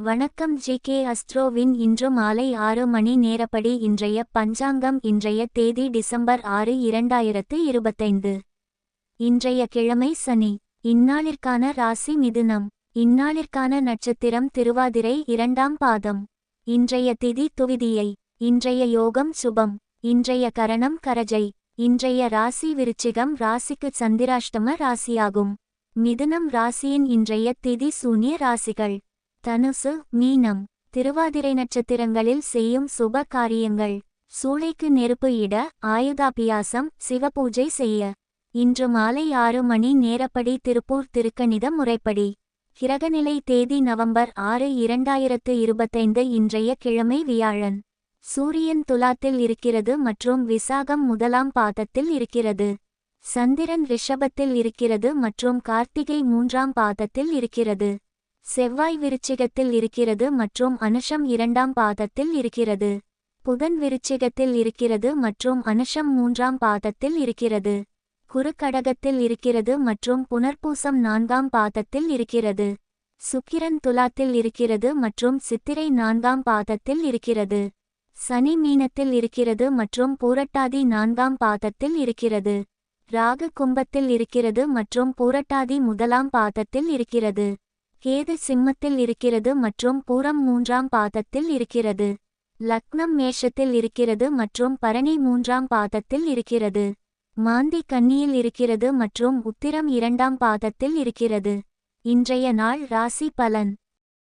வணக்கம் G K அஸ்ட்ரோவின் இன்று மாலை ஆறு மணி நேரப்படி இன்றைய பஞ்சாங்கம் இன்றைய தேதி டிசம்பர் ஆறு இரண்டாயிரத்து இருபத்தைந்து. இன்றைய கிழமை சனி. இந்நாளிற்கான ராசி மிதுனம். இந்நாளிற்கான நட்சத்திரம் திருவாதிரை இரண்டாம் பாதம். இன்றைய திதி துவிதியை. இன்றைய யோகம் சுபம். இன்றைய கரணம் கரஜை. இன்றைய ராசி விருச்சிகம் ராசிக்கு சந்திராஷ்டம ராசியாகும். மிதுனம் ராசியின் இன்றைய திதி சூன்ய ராசிகள். தனுசு மீனம் திருவாதிரை நட்சத்திரங்களில் செய்யும் சுப காரியங்கள். சூளைக்கு நெருப்பு இட ஆயுதாபியாசம் சிவபூஜை செய்ய. இன்று மாலை ஆறு மணி நேரப்படி திருப்பூர் திருக்கணித முறைப்படி. கிரகநிலை தேதி நவம்பர் ஆறு இரண்டாயிரத்து இருபத்தைந்து இன்றைய கிழமை வியாழன். சூரியன் துலாத்தில் இருக்கிறது மற்றும் விசாகம் முதலாம் பாதத்தில் இருக்கிறது. சந்திரன் ரிஷபத்தில் இருக்கிறது மற்றும் கார்த்திகை மூன்றாம் பாதத்தில் இருக்கிறது. செவ்வாய் விருச்சிகத்தில் இருக்கிறது மற்றும் அனுஷம் இரண்டாம் பாதத்தில் இருக்கிறது. புதன் விருச்சிகத்தில் இருக்கிறது மற்றும் அனுஷம் மூன்றாம் பாதத்தில் இருக்கிறது. குறுக்கடகத்தில் இருக்கிறது மற்றும் புனர்பூசம் நான்காம் பாதத்தில் இருக்கிறது. சுக்கிரன் துலாத்தில் இருக்கிறது மற்றும் சித்திரை நான்காம் பாதத்தில் இருக்கிறது. சனி மீனத்தில் இருக்கிறது மற்றும் பூரட்டாதி நான்காம் பாதத்தில் இருக்கிறது. ராகு கும்பத்தில் இருக்கிறது மற்றும் பூரட்டாதி முதலாம் பாதத்தில் இருக்கிறது. கேது சிம்மத்தில் இருக்கிறது மற்றும் பூரம் மூன்றாம் பாதத்தில் இருக்கிறது. லக்னம் மேஷத்தில் இருக்கிறது மற்றும் பரணி மூன்றாம் பாதத்தில் இருக்கிறது. மாந்தி கன்னியில் இருக்கிறது மற்றும் உத்திரம் இரண்டாம் பாதத்தில் இருக்கிறது. இன்றைய நாள் ராசி பலன்.